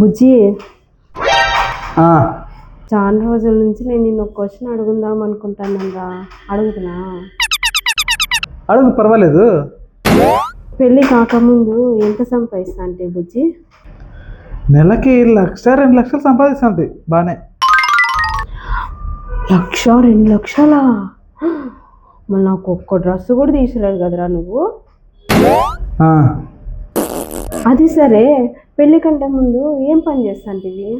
బుజ్జి చాలా రోజుల నుంచి నేను నిన్ను ఒక క్వశ్చన్ అడుగుందాం అనుకుంటాను రా అడుగుతున్నా? అడుగు పర్వాలేదు. పెళ్ళి కాకముందు ఎంత సంపాదిస్తా అంటే బుజ్జి? నెలకి లక్ష రెండు లక్షలు సంపాదిస్తుంది బాగానే లక్ష రెండు లక్షలా? మళ్ళీ నాకు ఒక్క డ్రెస్ కూడా తీసలేదు కదరా నువ్వు. అది సరే పెళ్ళి కంటే ముందు ఏం పని చేస్తాంటివి?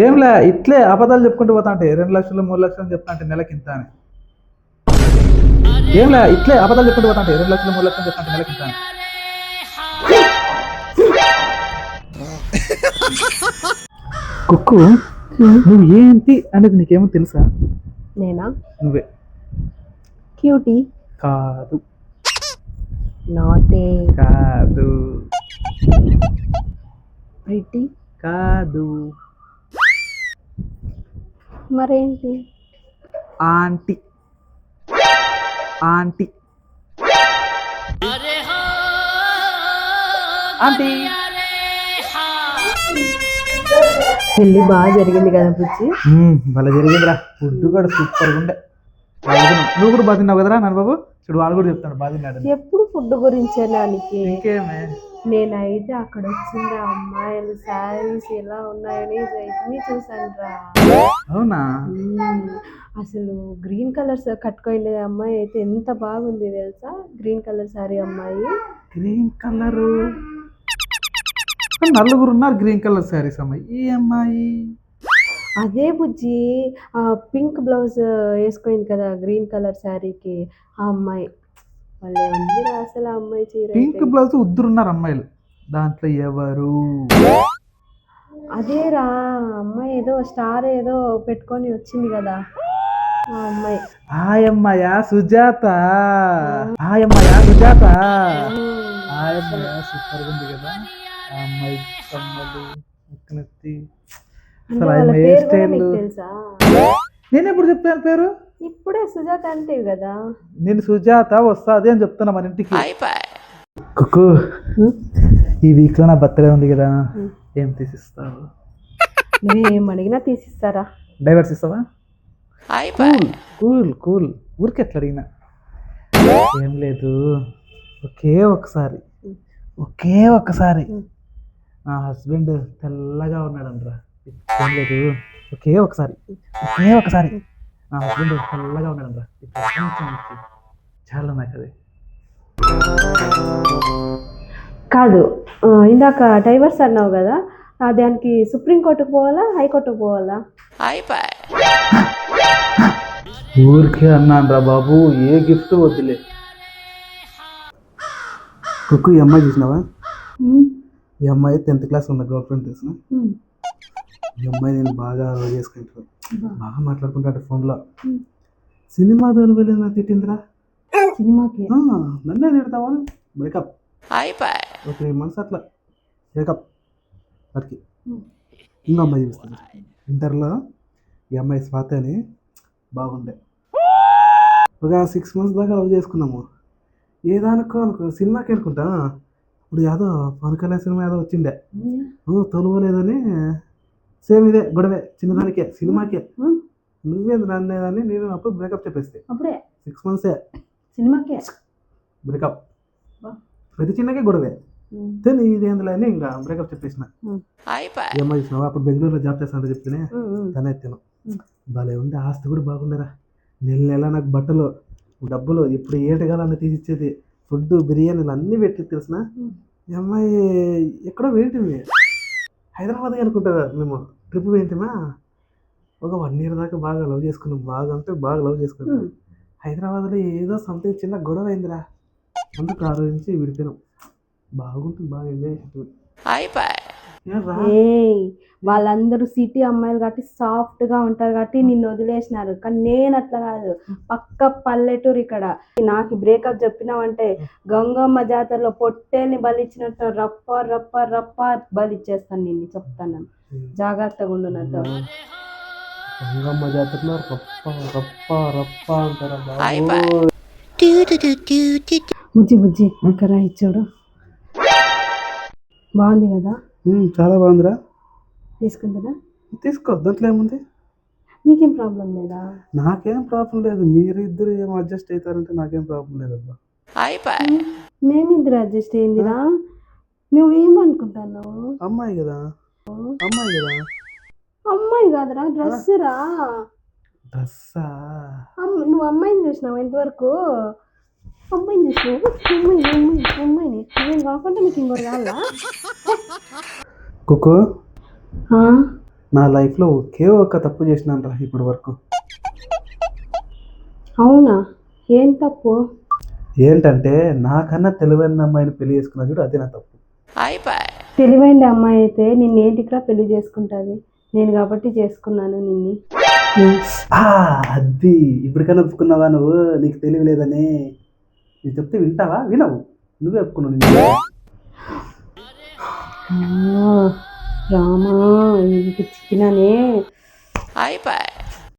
ఏంలే ఇట్లే అబద్ధాలు చెప్పుకుంటూ పోతా అంటే రెండు లక్షలు మూడు లక్షలు అని చెప్తా అంటే నెలకి ఇంత అని. ఏంలే ఇట్లే అబద్ధాలు చెప్పుకుంటూ పోతా అంటే రెండు లక్షలు మూడు లక్షలు చెప్తా అంటే నెలకి ఇంత అని. కుక్కు నువ్వు ఏంటి అనేది నీకేమో తెలుసా? నేనా? నువ్వే. క్యూటీ. కాదు. నాటే. కాదు. ప్రిటీ కాదు. మరేంటి? ఆంటీ. ఆంటీ. ఆంటీ. పెళ్ళి బాగా జరిగింది కదా బుజ్జి? భలే జరిగిందిరా. ఫుడ్ కూడా సూపర్గా ఉండే. బాగా. నువ్వు కూడా బాగా తిన్నావు కదరా నన్ను బాబు చూడు వాళ్ళు కూడా చెప్తాను తిన్నాడు ఎప్పుడు ఫుడ్ గురించే నానికి ఇంకేమే? నేనైతే అక్కడ వచ్చింది అమ్మాయిలు శారీస్ ఎలా ఉన్నాయని ఇవన్నీ చూసాను రా అవునా అసలు గ్రీన్ కలర్ కట్టుకోండి అమ్మాయి అయితే ఎంత బాగుంది తెలుసా? గ్రీన్ కలర్ శారీ అమ్మాయి. Green colour? నలుగురు ఉన్నారు గ్రీన్ కలర్ శారీస్ అమ్మాయి. ఈ అమ్మాయి. అదే బుజ్జి ఆ పింక్ బ్లౌజ్ వేసుకుంది కదా గ్రీన్ కలర్ శారీకి ఆ అమ్మాయి. వాళ్ళే ఉంది రా అసలు ఆ అమ్మాయి చీర పింక్ అయితే. బ్లౌజ్ ఉద్దరున్నారు అమ్మాయిలు. దాంట్లో ఎవరు? అదే రా అమ్మాయి ఏదో స్టార్ ఏదో పెట్టుకొని వచ్చింది కదా ఆ అమ్మాయి. సుజాత. సుజాత. సూపర్ ఉంది కదా. ఆ అమ్మాయి కమ్మలు ముక్కునెత్తి అంటే అసలు ఆయన హెయిర్ స్టైల్? తెలుసా? నేను ఎప్పుడు చెప్పాను పేరు? ఇప్పుడే సుజాత అంటే కదా. నేను సుజాత వస్తాది అని చెప్తున్నా మన ఇంటికి. కుక్కు ఈ వీక్లో నా బర్త్డే ఉంది కదా. ఏం తీసిస్తావు? నువ్వేం అడిగినా తీసిస్తారా? డైవర్స్ ఇస్తావా? Cool cool cool. ఊరికి ఎట్లా అడిగినా. ఏం లేదు. ఒకే ఒకసారి. ఒకే ఒక్కసారి Hmm. నా హస్బెండ్ తెల్లగా ఉన్నాడంట్రా. ఏం లేదు ఒకే ఒకసారి ఒకే ఒకసారి. నా హస్బెండ్ ఈ ప్రపంచానికి చాలా నాకు అది కాదు ఇందాక డైవర్స్ అన్నావు కదా ఆ, దానికి సుప్రీంకోర్టుకు పోవాలా హైకోర్టుకు పోవాలా? ఊరికే అన్నాను రా బాబు ఏ గిఫ్ట్ వద్దులే. కుక్కు ఈ అమ్మాయి చూసినావా? ఈ అమ్మాయి టెన్త్ క్లాస్ ఉన్న గర్ల్ ఫ్రెండ్ తెలిసిన? ఈ అమ్మాయి నేను బాగా లవ్ చేసుకుంటాను. బాగా మాట్లాడుకుంటాడు ఫోన్లో. సినిమా దోని వెళ్ళి నా తిట్టిందిరా? సినిమాకి. నన్నే తిడతావా? బ్రేకప్ ఒక త్రీ మంత్స్ అట్లా. బ్రేకప్ వాటికి. ఇంకో అమ్మాయి చూస్తాను ఇంటర్లో ఈ అమ్మాయి స్వాతి అని బాగుండే. ఒక సిక్స్ మంత్స్ దాకా లవ్ చేసుకున్నాము. ఏదానుకో అనుకో సినిమాకి వెళ్ళుకుంటా. ఇప్పుడు యాదో పవన్ కళ్యాణ్ సినిమా ఏదో వచ్చిండే. ఓ తొలవలేదని సేమ్ ఇదే గొడవే చిన్నదానికే సినిమాకే. నువ్వేది నన్నేదని నేను అప్పుడు బ్రేకప్ చెప్పేస్తే. అప్పుడే. సిక్స్ మంత్సే సినిమాకే. బ్రేకప్. ప్రతి చిన్నకే గొడవే. తెలియదు ఇదేందులో అని ఇంకా బ్రేకప్ చెప్పేసిన. ఏమో చూసినావా? అప్పుడు బెంగళూరులో జాబ్ చేస్తానంటే చెప్తేనే. తనే ఎత్తాను Hmm. భలే ఉండే ఆస్తి కూడా బాగుండేరా. నెల నెల నాకు బట్టలు డబ్బులు ఇప్పుడు ఏటగాలని తీసిచ్చేది ఫుడ్ బిర్యానీలు అన్నీ పెట్టి తెలిసిన. ఈ అమ్మాయి ఎక్కడో వేంటివి. హైదరాబాద్ అనుకుంటా మేము? ట్రిప్ వేంటిమా ఒక వన్ ఇయర్ దాకా బాగా లవ్ చేసుకున్నాం. బాగా అంటే బాగా లవ్ చేసుకున్నాం. హైదరాబాద్లో ఏదో సంథింగ్ చిన్న గొడవ అయిందిరా. అందుకు ఆ రోజు నుంచి విడిపోయినాం. బాగుంటుంది బాగా ఎంజాయ్ చేస్తుంది ఏం వాళ్ళందరూ సిటీ అమ్మాయిలు కాబట్టి సాఫ్ట్గా ఉంటారు కాబట్టి నిన్ను వదిలేసినారు. కానీ నేను అట్లా కాదు. పక్క పల్లెటూరు ఇక్కడ. నాకు బ్రేకప్ చెప్పినావంటే గంగమ్మ జాతరలో పొట్టేని బలిచ్చినట్టు రప్ప రప్ప రప్ప బలిచ్చేస్తాను నిన్ను. చెప్తాను. జాగ్రత్తగా ఉండు నాతో. గంగమ్మ జాతరలో రప్ప రప్ప రప్ప అంటారా బుజ్జి బుజ్జి ఇంకా ఇచ్చాడు. బాగుంది కదా? చాలా బాగుందిరా. తీసుకుంటారా తీసుకో దాంట్లో ఏముంది? నీకేం ప్రాబ్లం లేదా? నాకేం ప్రాబ్లం లేదు. మీరిద్దరు ఏం అడ్జస్ట్ అవుతారంటే నాకేం ప్రాబ్లం లేదబ్బా. మేమిద్దరు అడ్జస్ట్ అయిందిరా. నువ్వేమనుకుంటున్నావు? అమ్మాయి కదా. అమ్మాయి కదా. అమ్మాయి కాదురా డ్రెస్ రా డ్రస్సా? అమ్మ- నువ్వు అమ్మాయిని చూసినావు ఎంతవరకు అమ్మాయిని చూసినావు అమ్మాయి అమ్మాయి అమ్మాయిని నేను కాకుండా నీకు ఇంకోటి కావాలా కుక్కు ఆ? నా లైఫ్లో ఒకే ఒక్క తప్పు చేసినాను రా ఇప్పటి వరకు. అవునా? ఏం తప్పు? ఏంటంటే నాకన్నా తెలివైన అమ్మాయిని పెళ్ళి చేసుకున్నా చూడు అదే నా తప్పు. తెలివైన అమ్మాయి అయితే నిన్ను ఏంటికిరా పెళ్ళి చేసుకుంటుంది? నేను కాబట్టి చేసుకున్నాను నిన్ని. ఆ, అది. ఇప్పటికైనా ఒప్పుకున్నావా నువ్వు? నీకు తెలివి లేదని. నేను చెప్తే వింటావా? వినవు. నువ్వే ఒప్పుకున్నావు నిన్ను. ఆ, రామా ఇంటికి చిక్కినానే.